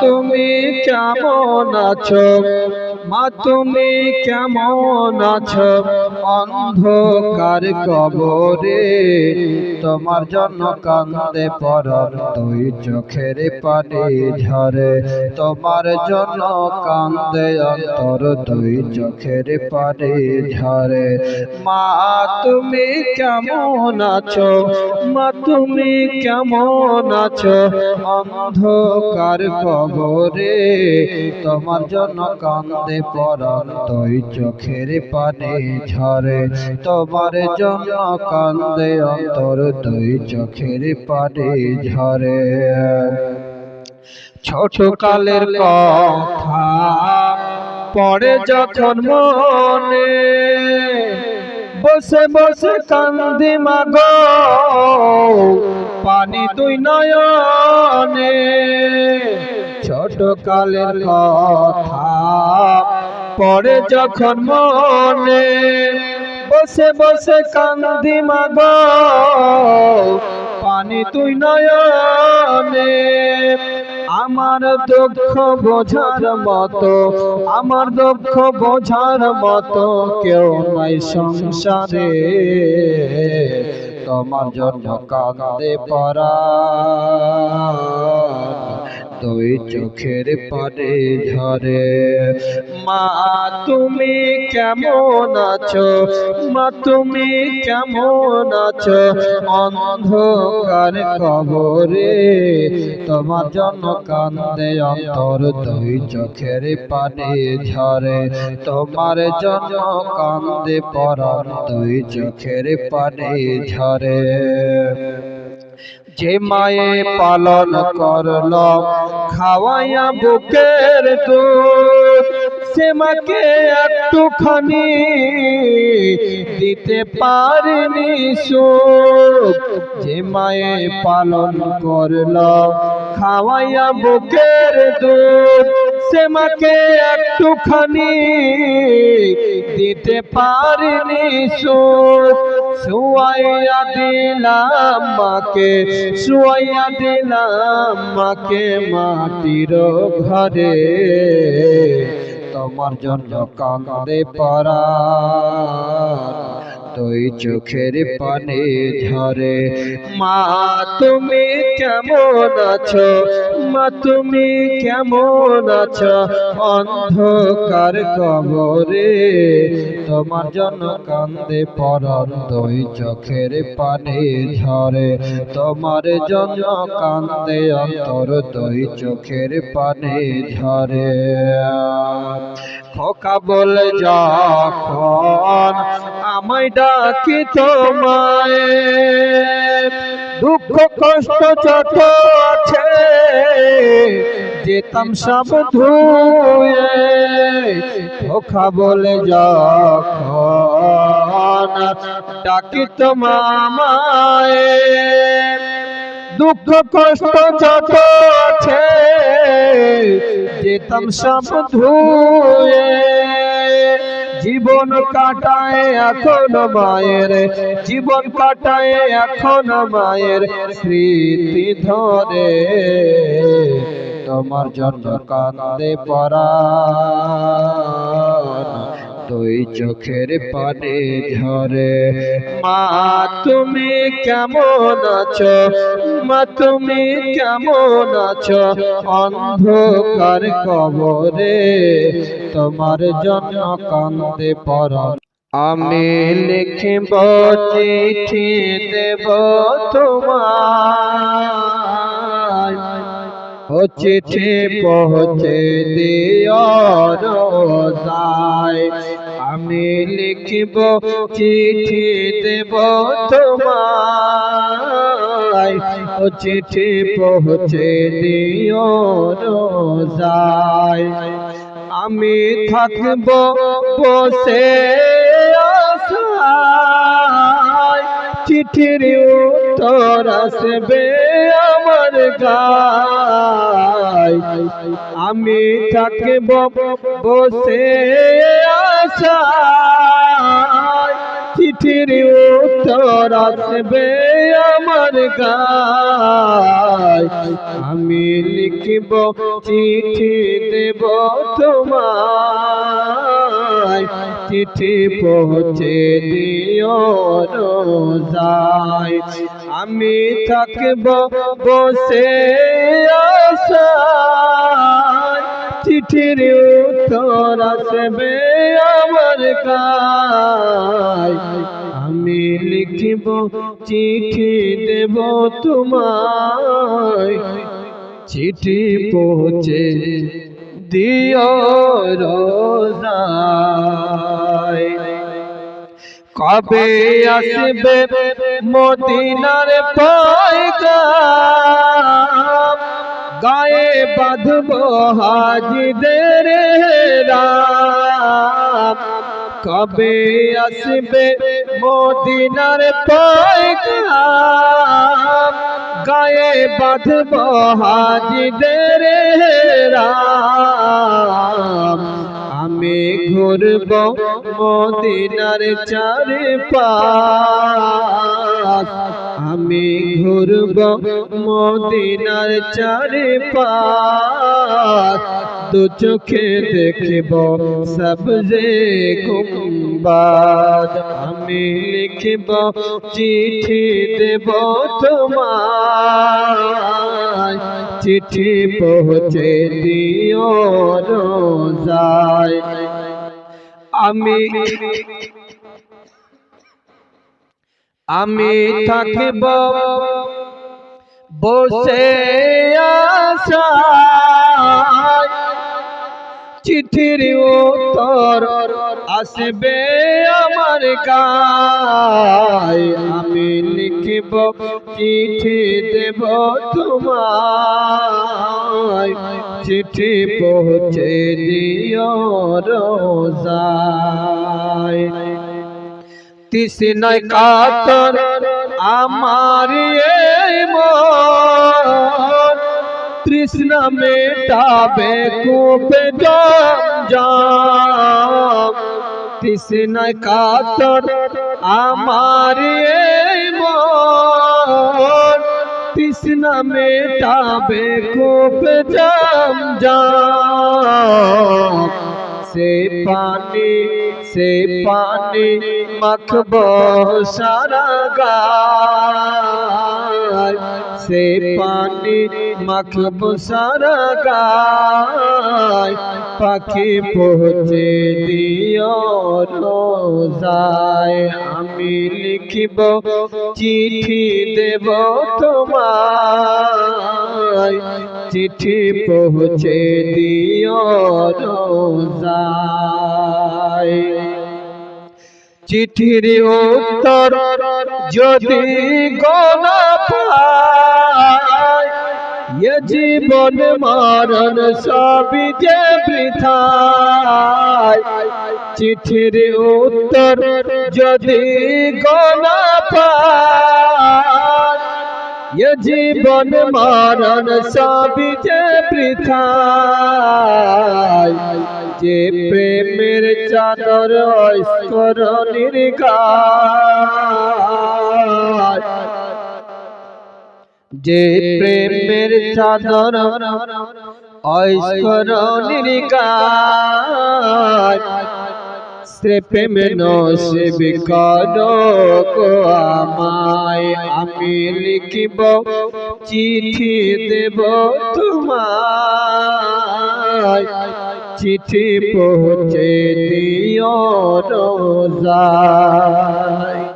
তুমি কেমন আছো? মা তুমি কেমন আছো? অন্ধকার কবরে, তোমার জন্য কান্দে পরর দুই চোখের পানি ঝরে। তোমার জন্য কান্দে অন্তর দুই চোখের পানি ঝরে। মা, তুমি কেমন আছো? মা, তুমি কেমন আছো? অন্ধকার কবরে, তোমার জন্য কান্দে পরাণ দুই চোখের পানি ঝরে। তোমার জন্য কান্দে অন্তর দুই চোখের পানি ঝরে। ছোট কালের কথা পড়ে যখন মনে, বসে বসে কান্দি মাগো, পানি দুই নয়নে। ছোট কালের কথা পড়ে যখন মনে বসে বসে কান্দি মাগো, পানি তুই নয়নে, আমার দুঃখ বোঝার মতো, আমার দুঃখ বোঝার মতো কেউ নাই সংসারে। তোমার জন্য কাঁদে পরা। দুই চোখের পানে ঝরে। মা, তুমি কেমন আছো? মা, তুমি কেমন আছো? অন্ধকার কবরে তোমার জন্য কান্দে অন্তর দুই চোখের পানে ঝরে। তোমার জন্য কান্দে পরাণ দুই চোখের পানে ঝরে। যে মায়ে পালন করল খাওয়াইয়া বুকের দুধ সে মাকে একটুখানি দিতে পারিনি সুখ। যে মায়ে পালন করল খাওয়াইয়া বুকের দুধ সে মাকে একটুখানি দিতে পারিনি সুখ শুয়াইয়া দিলাম মাকে শুয়াইয়া দিলাম মাকে মাটির ঘরে। তোমার জন্য কান্দে পরা। তুই চোখের পানে ঝরে। মা, তুমি কেমন আছো? মা, তুমি কেমন আছো? অন্ধকার কবরে তোমার জন্য কান্দে পরন দুই চোখের পানে ঝরে। তোমার জন্য কান্দে অন্তর দুই চোখের পানে ঝরে। খোকা বলে, যখন আমায় ডাকি তোমায়। দুঃখ, কষ্ট যত আছে, যেতাম সব ধুয়ে খোকা বলে যখন ডাকি তোমায়। দুঃখ, কষ্ট যত আছে, যেতাম সব ধুয়ে জীবন কাটায় এখন মায়ের জীবন কাটায় এখন মায়ের স্মৃতি ধরে। তোমার জন্য কান্দে পরা দুই চোখের পানে ঝরে। মা, তুমি কেমন আছো? মা, তুমি কেমন আছো? অন্ধকার কবরে তোমার জন্য কান্দে পরা আমি লিখিব, চিঠি দেব তোমার ও চিঠি পৌঁছে রোজায় আমি লিখিব, চিঠি দেব তোমায়। ও চিঠি পৌঁছে দিও রোজায়। আমি থাকব বসে চিঠির উত্তর আসবে আমার গায়। আমি থাকব বসে চিঠির উত্তর আসবে আমার গায়। আমি লিখব, চিঠি দেব তোমায়। চিঠি পৌঁছে দিও রোজায়। আমি থাকব বসে আশায়। চিঠির উত্তর আসবে আমার গায় আমি লিখিব, চিঠি দেব তোমায়। চিঠি পৌঁছে দিও রোজায়। কবে আসবে মদিনার পায়গাম? গায়ে বাঁধব হাজিদের রাম। কবে আসবে মদিনার পায়গাম? গায়ে বাঁধব হাজিদের রাম। আমি ঘুরব মদিনার চারে আমি ঘুরব মদিনার চারে দু চোখে দেখব সবজে কুম্বাদ আমি লিখব, চিঠি দেব তোমার চিঠি পৌঁছে দিও রোজায়। আমি আমি থাকিব বসে চিঠির চিঠির উত্তর আসবে আমার গায়। আমি লিখিব, চিঠি দেব তোমায়। চিঠি পৌঁছে দিও রোজায়। তৃষ্ণায় কাতর আমার তৃষ্ণা মেটাবে কূপে জম তৃষ্ণায় কাতর আমার তৃষ্ণা মেটাবে খুব জম সে পানি সে পানি মাখব সারা গায়। সে পানি মাখব সারা পাখি পৌঁছে দিও রোজায়। আমি লিখিব, চিঠি দেব তোমায়। চিঠি পৌঁছে দিও রোজায়। চিঠির উত্তর যদি গনা পায়, এ জীবন মারণ সবই যে বৃথায়। চিঠির উত্তর যদি গনা পায়, এ জীবন মারণ সবই যে বৃথায়। যে প্রেমের চাদর ঐশ্বরণীর যে প্রেমের চাদর ঐশ্বরণীর সে প্রেম নসিব করো আমায়, আমি লিখিব, চিঠি দেব তোমায়। চিঠি পৌঁছে দিও রোজায়।